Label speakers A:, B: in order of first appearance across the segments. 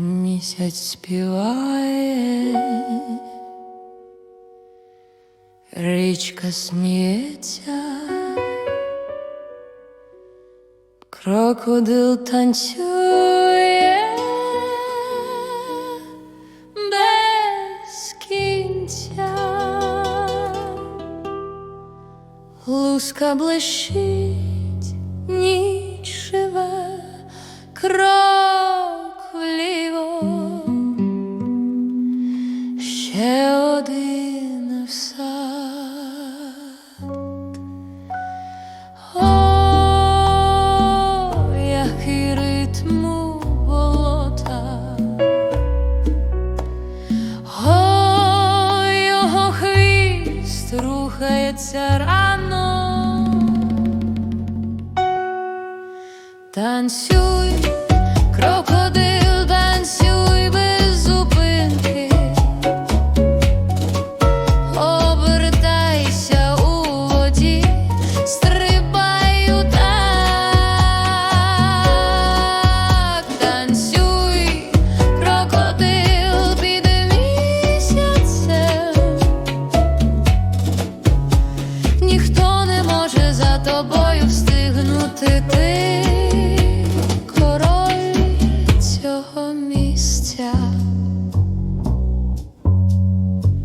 A: Місяць співає, річка сміється, крокодил танцює без кінця, луска блищить, ніч живе, крок рухається рано. Танцюй, встигнути ти король цього місця.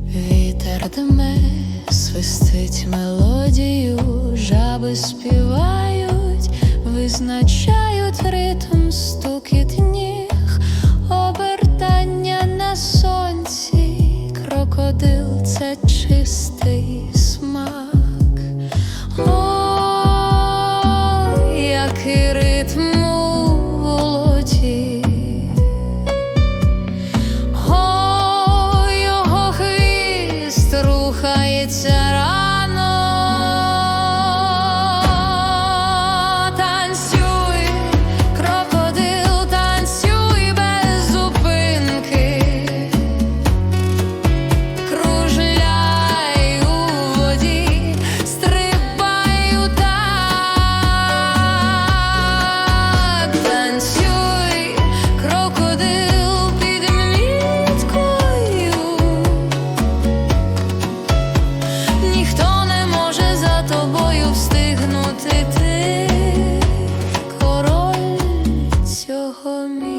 A: Вітер свистить мелодію, жаби співають, визначають ритм стукіт обертання на сонці, крокодил це чистий honey.